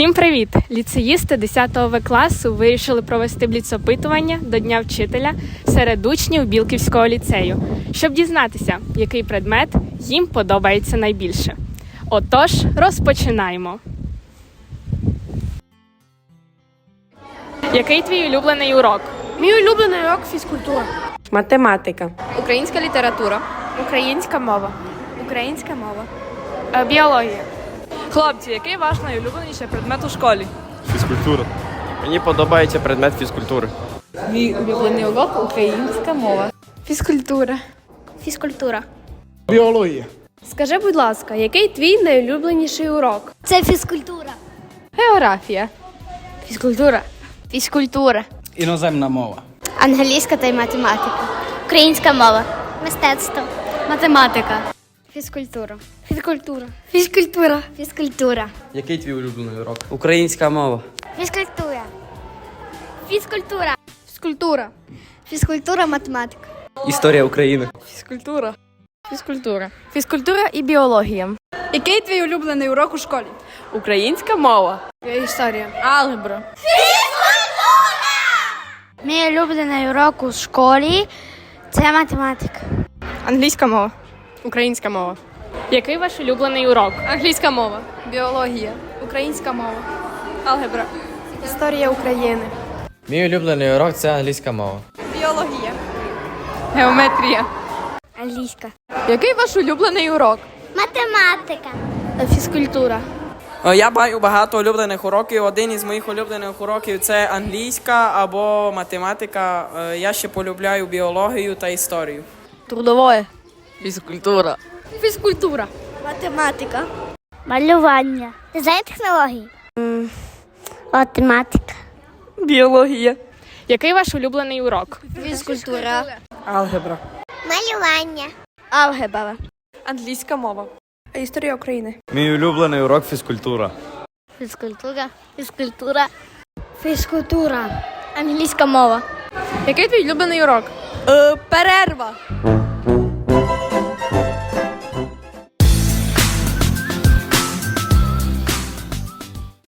Всім привіт! Ліцеїсти 10 В класу вирішили провести бліцопитування до Дня вчителя серед учнів Білківського ліцею, щоб дізнатися, який предмет їм подобається найбільше. Отож, розпочинаємо. Який твій улюблений урок? Мій улюблений урок фізкультура. Математика. Українська література. Українська мова. Українська мова. Е, Біологія. Хлопці, який ваш найулюбленіший предмет у школі? Фізкультура. Мені подобається предмет фізкультури. Мій улюблений урок українська мова. Фізкультура. Фізкультура. Біологія. Скажи, будь ласка, який твій найулюбленіший урок? Це фізкультура. Географія. Фізкультура. Фізкультура. Іноземна мова. Англійська та й математика. Українська мова. Мистецтво. Математика. Фізкультура. Фізкультура. Фізкультура. Фізкультура. Який твій улюблений урок? Українська мова. Фізкультура. Фізкультура. Фізкультура. Фізкультура, математика. Історія України. Фізкультура. Фізкультура. Фізкультура і біологія. Який твій улюблений урок у школі? Українська мова. Історія. Алгебра. Мій улюблений урок у школі це математика. Англійська мова. Українська мова. Який ваш улюблений урок? Англійська мова. Біологія. Українська мова. Алгебра. Історія України. Мій улюблений урок це англійська мова. Біологія. Геометрія. Англійська. Який ваш улюблений урок? Математика. Фізкультура. Е, Я маю багато улюблених уроків. Один із моїх улюблених уроків це англійська або математика. Е, Я ще полюбляю біологію та історію. Трудової. Фізкультура. Фізкультура. Математика. Малювання. Дизайн технологій. Математика. Біологія. Який ваш улюблений урок? Фізкультура. Алгебра. Малювання. Алгебра. Англійська мова. Історія України. Мій улюблений урок фізкультура. Фізкультура. Фізкультура. Фізкультура. Англійська мова. Який твій улюблений урок? Е, перерва.